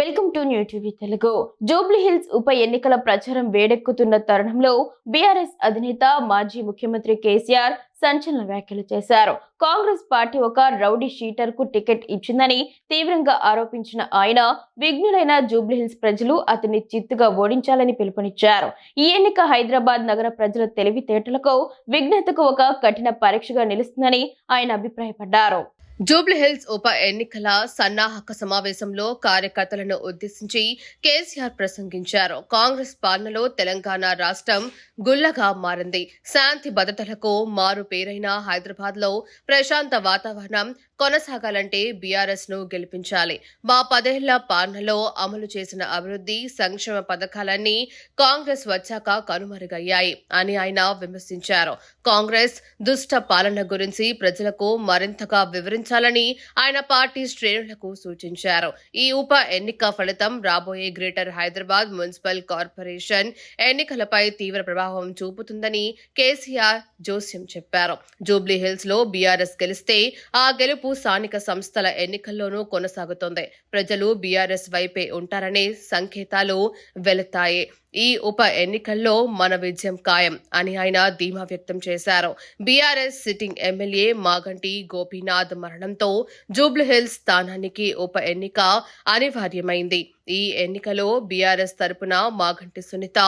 Welcome to new TV Telugu. Jubilee Hills ఉప ఎన్నికల ప్రచారం వేడెక్కుతున్న తరుణంలో బీఆర్ఎస్ అధినేత మాజీ ముఖ్యమంత్రి కేసీఆర్ సంచలన వ్యాఖ్యలు చేశారు. కాంగ్రెస్ పార్టీ ఒక రౌడీ షీటర్కు టికెట్ ఇచ్చిందని తీవ్రంగా ఆరోపించిన ఆయన విఘ్నులైన జూబ్లీహిల్స్ ప్రజలు అతన్ని చిత్తుగా ఓడించాలని పిలుపునిచ్చారు. ఈ ఎన్నిక హైదరాబాద్ నగర ప్రజల తెలివితేటలకు విఘ్నతకు ఒక కఠిన పరీక్షగా నిలుస్తుందని ఆయన అభిప్రాయపడ్డారు. జూబ్లీహిల్స్ ఉప ఎన్నికల సన్నాహక సమావేశంలో కార్యకర్తలను ఉద్దేశించి కేసీఆర్ ప్రసంగించారు. కాంగ్రెస్ పాలనలో తెలంగాణ రాష్ట్రం గుల్లగా మారింది. శాంతి భద్రతలకు మారు పేరైన హైదరాబాద్లో ప్రశాంత వాతావరణం కొనసాగాలంటే బీఆర్ఎస్ను గెలిపించాలి. మా పదేళ్ళ పాలనలో అమలు చేసిన అభివృద్ధి సంక్షేమ పథకాలన్నీ కాంగ్రెస్ వచ్చాక కనుమరుగయ్యాయి అని ఆయన విమర్శించారు. కాంగ్రెస్ దుష్ట పాలన గురించి ప్రజలకు మరింతగా వివరించాలని ఆయన పార్టీ శ్రేణులకు సూచించారు. ఈ ఉప ఎన్నిక ఫలితం రాబోయే గ్రేటర్ హైదరాబాద్ మున్సిపల్ కార్పొరేషన్ ఎన్నికలపై తీవ్ర ప్రభావం చూపుతుందని కేసీఆర్ జోస్యం చెప్పారు. జూబ్లీ హిల్స్లో బీఆర్ఎస్ గెలిస్తే ఆ గెలుపు స్థానిక సంస్థల ఎన్నికల్లోనూ కొనసాగుతోంది. ప్రజలు బీఆర్ఎస్ వైపే ఉంటారనే సంకేతాలు వెళతాయి. ఈ ఉప ఎన్నికల్లో మన విజయం ఖాయం అని ఆయన ధీమా వ్యక్తం చేశారు. BRS sitting MLA Maganti Gopinath మరణంతో జూబ్లీహిల్స్ స్థానానికి ఉప ఎన్నిక అనివార్యమైంది. ఈ ఎన్నికలో బీఆర్ఎస్ తరపున మాగంటి సునీత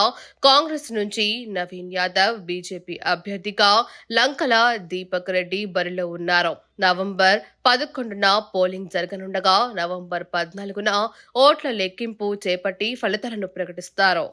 కాంగ్రెస్ నుంచి నవీన్ యాదవ్ బీజేపీ అభ్యర్థిగా లంకల దీపక్ రెడ్డి బరిలో ఉన్నారు. నవంబర్ పదకొండున పోలింగ్ జరగనుండగా నవంబర్ పద్నాలుగున ఓట్ల లెక్కింపు చేపట్టి ఫలితాలను ప్రకటిస్తారు.